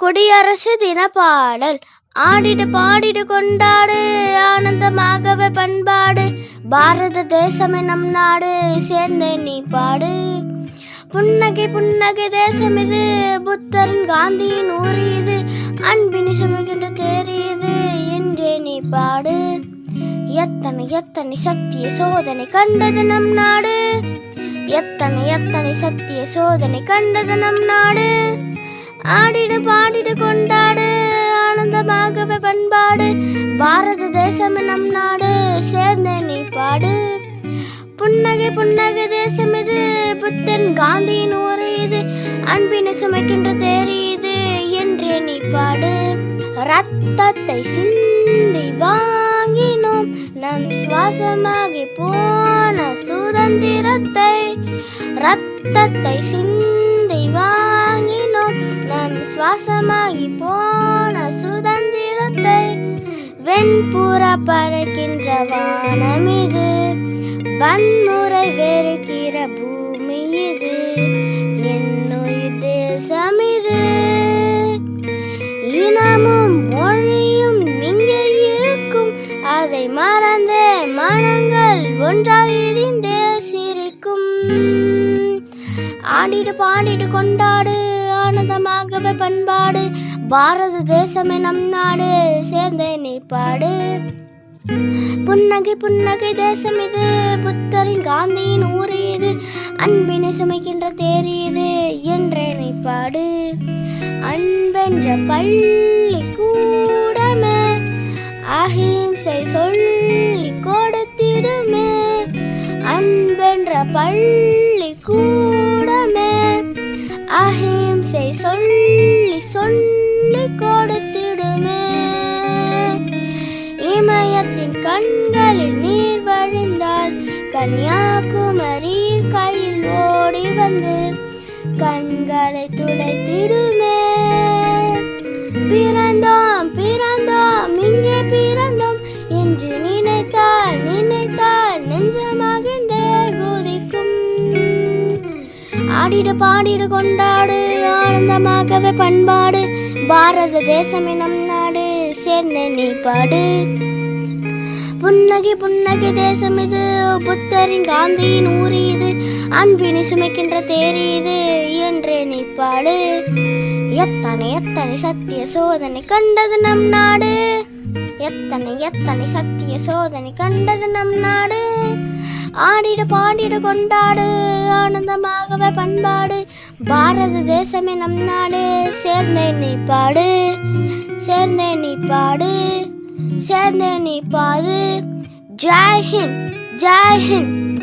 குடியரசு தின பாடல் ஆடிடு பாடிடு கொண்டாடு ஆனந்தமாகவே பண்பாடு. பாரத தேசமே நம் நாடு சேர்ந்தே நீ பாடு. புன்னகை புன்னகை தேசம் இது புத்தரின் காந்தியின் ஊர் இது. அன்பினி சுமகின்ற தேறியது என்றே நீ பாடு. எத்தனை எத்தனை சத்திய சோதனை கண்டது நம் நாடு. எத்தனை எத்தனை சத்திய சோதனை கண்டது நம் நாடு. ஆடிடு பாடிடு கொண்டாடு. ஆனந்தமாகவே பண்பாடு. பாரத தேசம் நம் நாடு. சேர்ந்த நீ பாடு. புன்னகை புன்னகை தேசம் இது. புத்தன் காந்தியின் ஊரை இது. அன்பினை சுமைக்கின்ற தேரி இது. என்றே நீ பாடு. ரத்தத்தை சிந்தி வாங்கினோம். நம் சுவாசமாகி போன சுதந்திரத்தை ரத்தத்தை சிந்தி சுவாசமாகி போன சுதந்திரத்தை வெண்புற பறக்கின்ற வானம் இது வன்முறை வெறுக்கிற பூமி இது என்னுயிர் தேசம் இது இனமும் மொழியும் இங்கே இருக்கும். அதை மறந்தே மனங்கள் ஒன்றாயிருந்தே சிரிக்கும். ஆடிடு பாடிடு கொண்டாடு. ஆனந்தமாகவே பண்பாடு. பாரத தேசமே நம் நாடு சேர்ந்தே நீ பாடு. புன்னகை புன்னகை தேசம் இது புத்தரின் காந்தியின் ஊர் இது அன்பினை சுமைக்கின்ற தேர் இது என்றே நீ பாடு. அன்பென்ற பள்ளி கூடமே அஹிம்சை சொல்லி கொடுத்திடுமே. அன்பென்ற பள்ளி கூட கண்களில் நீர் வழிந்தால் கன்னியாகுமரி கையில் ஓடி வந்து கண்களை துளைத்திடுமே பிறந்தோம் பிறந்தோம் இங்கே பிறந்தோம். என்று நினைத்தால் நினைத்தால் நெஞ்சமகிழ்ந்தே குதிக்கும். ஆடிடு பாடிடு கொண்டாடு ஆனந்தமாகவே பண்பாடு. பாரத தேசம் நம் நாடு சேர்ந்த நீ பாடு. புன்னகை புன்னகை தேசம் இது. புத்தரின் காந்தியின் ஊர் இது. அன்பினை சுமைக்கின்ற தேரி இது. என்றே நீ பாடு எத்தனை எத்தனை சத்திய சோதனை கண்டது நம் நாடு. எத்தனை எத்தனை சத்திய சோதனை கண்டது நம் நாடு. ஆடிடு பாடிடு கொண்டாடு. ஆனந்தமாகவே பண்பாடு. பாரத தேசமே நம் நாடு. சேர்ந்தே நீ பாடு சேர்ந்தே நீ பாடு சேர்ந்து நிற்பாது. பாடு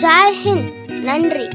ஜெய் ஹிந்த் நன்றி.